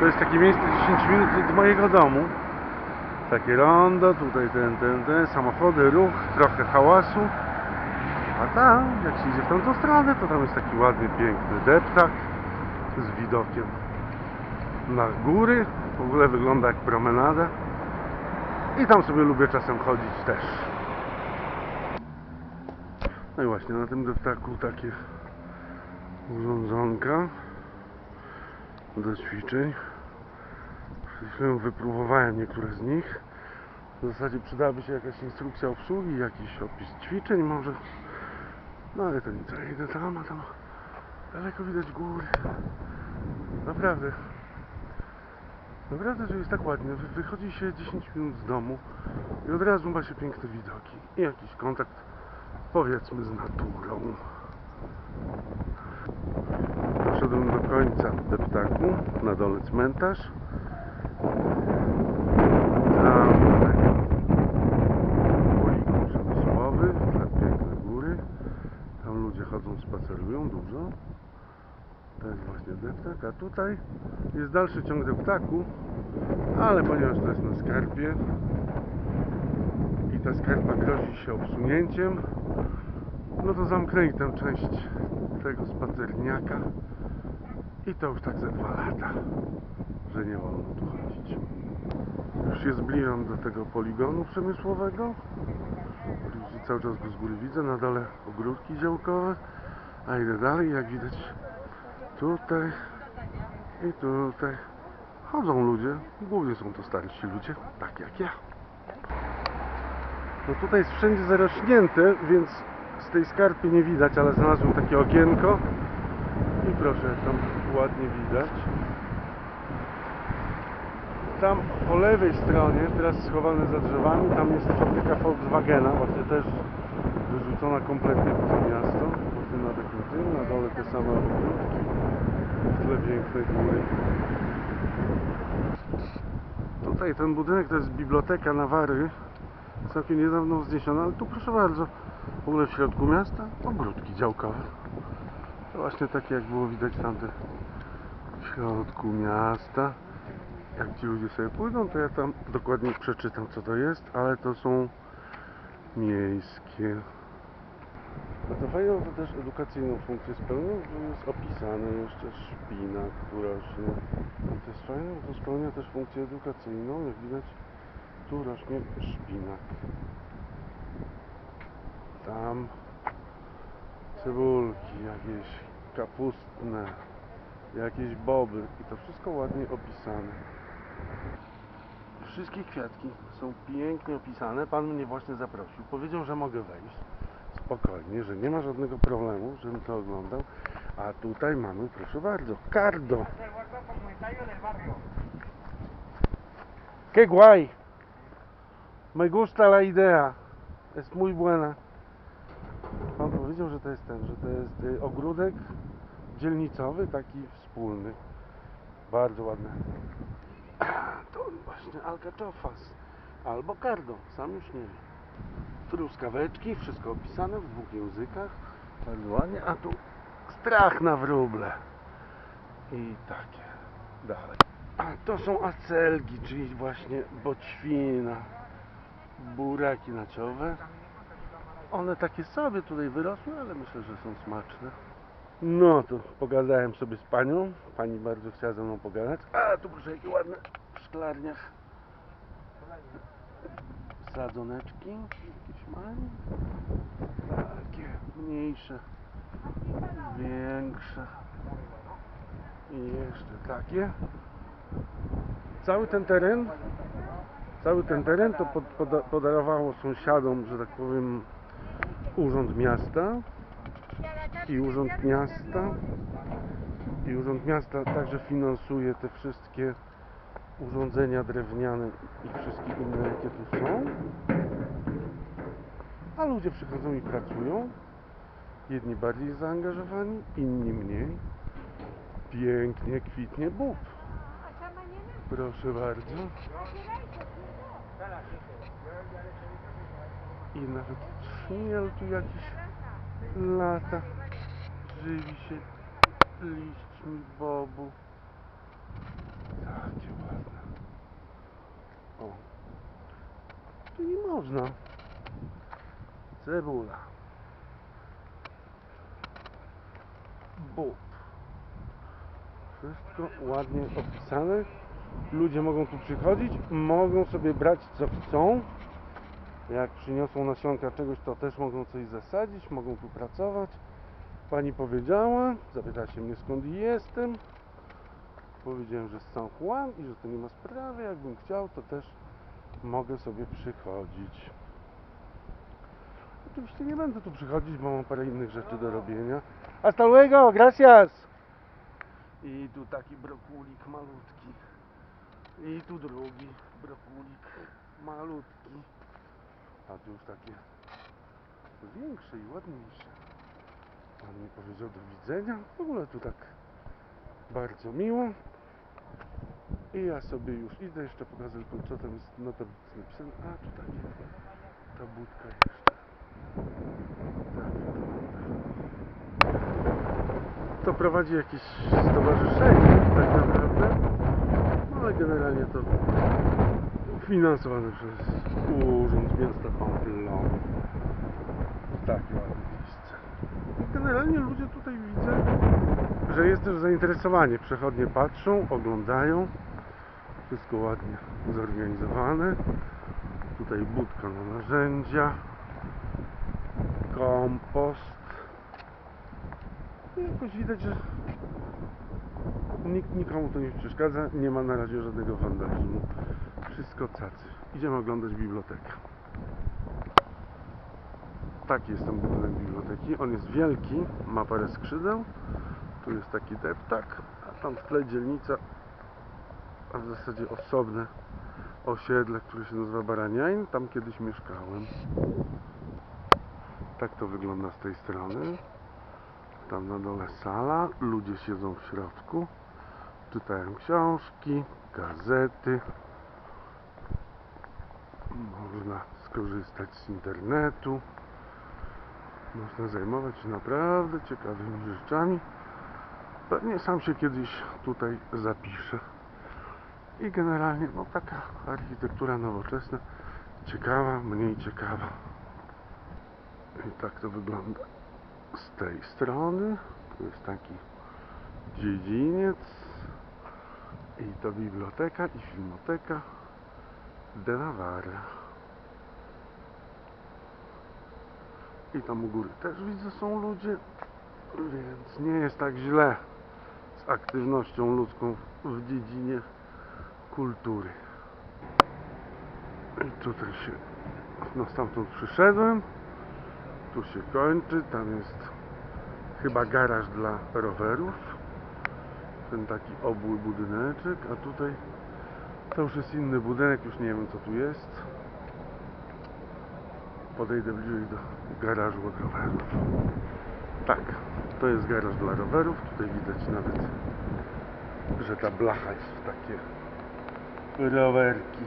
To jest takie miejsce 10 minut od mojego domu. Takie rondo, tutaj ten, ten, ten, samochody, ruch, trochę hałasu. A tam, jak się idzie w tamtą stronę, to tam jest taki ładny, piękny deptak z widokiem na góry. W ogóle wygląda jak promenada. I tam sobie lubię czasem chodzić też. No i właśnie na tym deptaku takie urządzonka do ćwiczeń. Wypróbowałem niektóre z nich. W zasadzie przydałaby się jakaś instrukcja obsługi, jakiś opis ćwiczeń może. No ale to nic, idę tam, a tam daleko widać góry. Naprawdę. Naprawdę, że jest tak ładnie. Wy- Wychodzi się 10 minut z domu i od razu ma się piękne widoki i jakiś kontakt powiedzmy z naturą. Doszedłem do końca deptaku, na dole cmentarz. Tam taki poligon przemysłowy, w tle piękne góry. Tam ludzie chodzą, spacerują dużo. To jest właśnie deptak, a tutaj jest dalszy ciąg deptaku, ale ponieważ to jest na skarpie i ta skarpa grozi się obsunięciem, no to zamknęli tę część tego spacerniaka i to już tak ze dwa lata, że nie wolno tu chodzić. Już się zbliżam do tego poligonu przemysłowego. Cały czas z góry widzę, na dole ogródki działkowe, a idę dalej, jak widać tutaj i tutaj chodzą ludzie, głównie są to starsi ludzie, tak jak ja. No tutaj jest wszędzie zarośnięte, więc z tej skarpy nie widać, ale znalazłem takie okienko i proszę, tam ładnie widać. Tam po lewej stronie, teraz schowane za drzewami, tam jest fabryka Volkswagena, właśnie też wyrzucona kompletnie poza miasto. Na takim tym, na dole te same ogródki, w tle piękne góry. Tutaj ten budynek to jest biblioteka Nawary, całkiem niedawno wzniesiona, ale tu proszę bardzo, w ogóle w środku miasta ogródki działkowe. To właśnie takie jak było widać tamte w środku miasta. Jak ci ludzie sobie pójdą, to ja tam dokładnie przeczytam co to jest, ale to są miejskie. A to fajną to też edukacyjną funkcję spełnia, że jest opisane jeszcze szpinak, która rośnie. To jest fajne, bo to spełnia też funkcję edukacyjną, jak widać tu rośnie szpinak. Tam cebulki jakieś kapustne, jakieś boby i to wszystko ładnie opisane. Wszystkie kwiatki są pięknie opisane. Pan mnie właśnie zaprosił. Powiedział, że mogę wejść spokojnie, że nie ma żadnego problemu, żebym to oglądał. A tutaj mamy, proszę bardzo, cardo. Qué guay. Me gusta la idea. Es muy buena. Pan powiedział, że to jest ten, że to jest y, ogródek dzielnicowy, taki wspólny. Bardzo ładne. To właśnie alcachofas. Albo cardo, sam już nie wiem. Truskaweczki, wszystko opisane w dwóch językach. Ładnie. A tu strach na wróble. I takie. Dalej. A to są acelgi, czyli właśnie boćwina, buraki naciowe. One takie sobie tutaj wyrosły, ale myślę, że są smaczne. No to pogadałem sobie z panią. Pani bardzo chciała ze mną pogadać. A tu proszę, jakie ładne w szklarniach. Sadzoneczki. Takie mniejsze, większe. I jeszcze takie. Cały ten teren, cały ten teren to pod, poda, podarowało sąsiadom, że tak powiem, Urząd Miasta i Urząd Miasta i Urząd Miasta także finansuje te wszystkie urządzenia drewniane i wszystkie inne jakie tu są ludzie przychodzą i pracują jedni bardziej zaangażowani, inni mniej pięknie kwitnie bób proszę bardzo i nawet szmiel tu jakiś lata żywi się liśćmi bobu Jakie ładne. O. Tu nie można. Cebula. Bób. Wszystko ładnie opisane. Ludzie mogą tu przychodzić, mogą sobie brać co chcą. Jak przyniosą nasionka czegoś, to też mogą coś zasadzić, mogą tu pracować. Pani powiedziała, zapytała się mnie skąd jestem. Powiedziałem, że z San Juan i że to nie ma sprawy. Jakbym chciał, to też mogę sobie przychodzić. Oczywiście nie będę tu przychodzić, bo mam parę innych rzeczy do robienia. Hasta luego, gracias! I tu taki brokulik malutki. I tu drugi brokulik malutki. A tu już takie większe i ładniejsze. Pan mi powiedział do widzenia. W ogóle tu tak bardzo miło. I ja sobie już idę, jeszcze pokażę tylko co tam jest na tablicy napisane. A tu takie, ta budka jeszcze. To prowadzi jakieś stowarzyszenie tak naprawdę. No ale generalnie to finansowane przez Urząd Miasta Pamplona. Takie ładne miejsce. I generalnie ludzie tutaj widzę, że jest też zainteresowanie. Przechodnie patrzą, oglądają. Wszystko ładnie zorganizowane. Tutaj budka na narzędzia. Kompost. I jakoś widać, że nikt nikomu to nie przeszkadza. Nie ma na razie żadnego wandalizmu. Wszystko cacy. Idziemy oglądać bibliotekę. Taki jest ten budynek biblioteki. On jest wielki, ma parę skrzydeł. Tu jest taki deptak, a tam w tle dzielnica, a w zasadzie osobne osiedle, które się nazywa Baraniain. Tam kiedyś mieszkałem. Tak to wygląda z tej strony. Tam na dole sala, ludzie siedzą w środku, czytają książki, gazety. Można skorzystać z internetu. Można zajmować się naprawdę ciekawymi rzeczami. Pewnie sam się kiedyś tutaj zapiszę. I generalnie no taka architektura nowoczesna, ciekawa, mniej ciekawa. I tak to wygląda z tej strony. Tu jest taki dziedziniec. I to biblioteka i filmoteka de Navarra. I tam u góry też widzę są ludzie, więc nie jest tak źle z aktywnością ludzką w dziedzinie kultury. I tutaj się, no stamtąd przyszedłem, tu się kończy, tam jest chyba garaż dla rowerów, ten taki obły budyneczek, a tutaj to już jest inny budynek, już nie wiem co tu jest. Podejdę bliżej do garażu od rowerów. Tak, to jest garaż dla rowerów. Tutaj widać nawet, że ta blacha jest w takie rowerki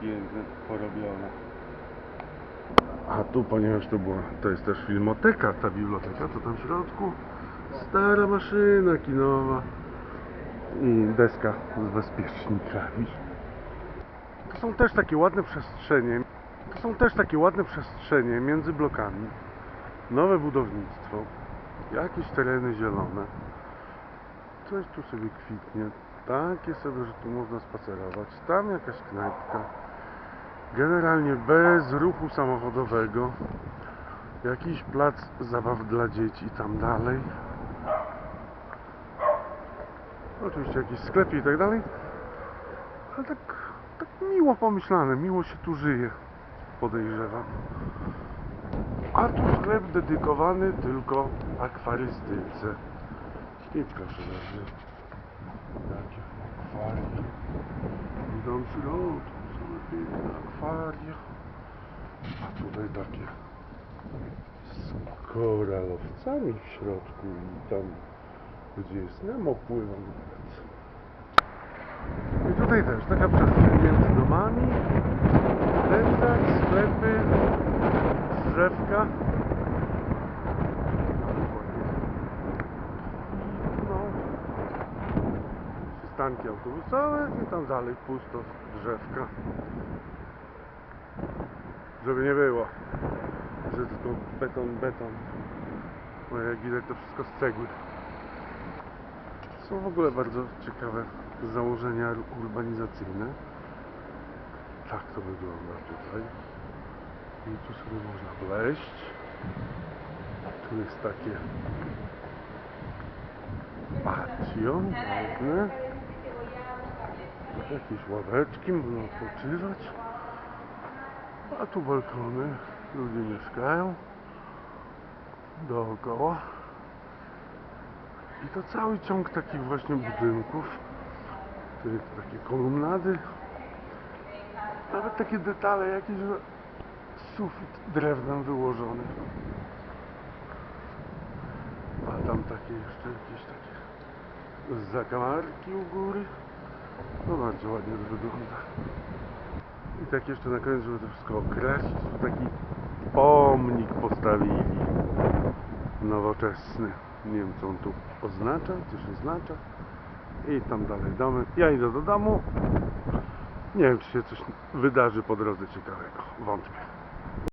piękne, porobione. A tu, ponieważ to była, to jest też filmoteka, ta biblioteka, to tam w środku stara maszyna kinowa i deska z bezpiecznikami. To są też takie ładne przestrzenie. To są też takie ładne przestrzenie między blokami. Nowe budownictwo. Jakieś tereny zielone. Coś tu sobie kwitnie. Takie sobie, że tu można spacerować. Tam jakaś knajpka. Generalnie bez ruchu samochodowego. Jakiś plac zabaw dla dzieci tam dalej. Oczywiście jakieś sklepy i tak dalej. Ale tak, tak miło pomyślane, miło się tu żyje, podejrzewam. A tu sklep dedykowany tylko akwarystyce. I proszę bardzo, jakie akwaria. I tam w środku akwaria. A tutaj takie z koralowcami w środku i tam gdzie jest Nemo pływa nawet. I tutaj też taka przestrzeń między domami, dęczak, sklepy, drzewka. No, przystanki autobusowe i tam dalej pusto, drzewka. Żeby nie było, że tylko beton, beton. Bo jak widać to wszystko z cegły. Są w ogóle bardzo ciekawe założenia ur- urbanizacyjne. Tak to wygląda tutaj. I tu sobie można wleźć. Tu jest takie patio ładne. Jakieś ławeczki, można odpoczywać. A tu balkony, ludzie mieszkają dookoła. I to cały ciąg takich właśnie budynków. Jest takie kolumnady. Nawet takie detale jakieś, że sufit drewnem wyłożony. A tam takie jeszcze jakieś takie zakamarki u góry. No bardzo ładnie to wygląda. I tak jeszcze na koniec, żeby to wszystko określić, tu taki pomnik postawili. Nowoczesny. Nie wiem co on tu oznacza, coś oznacza. I tam dalej domy. Ja idę do domu. Nie wiem czy się coś wydarzy po drodze ciekawego. Wątpię.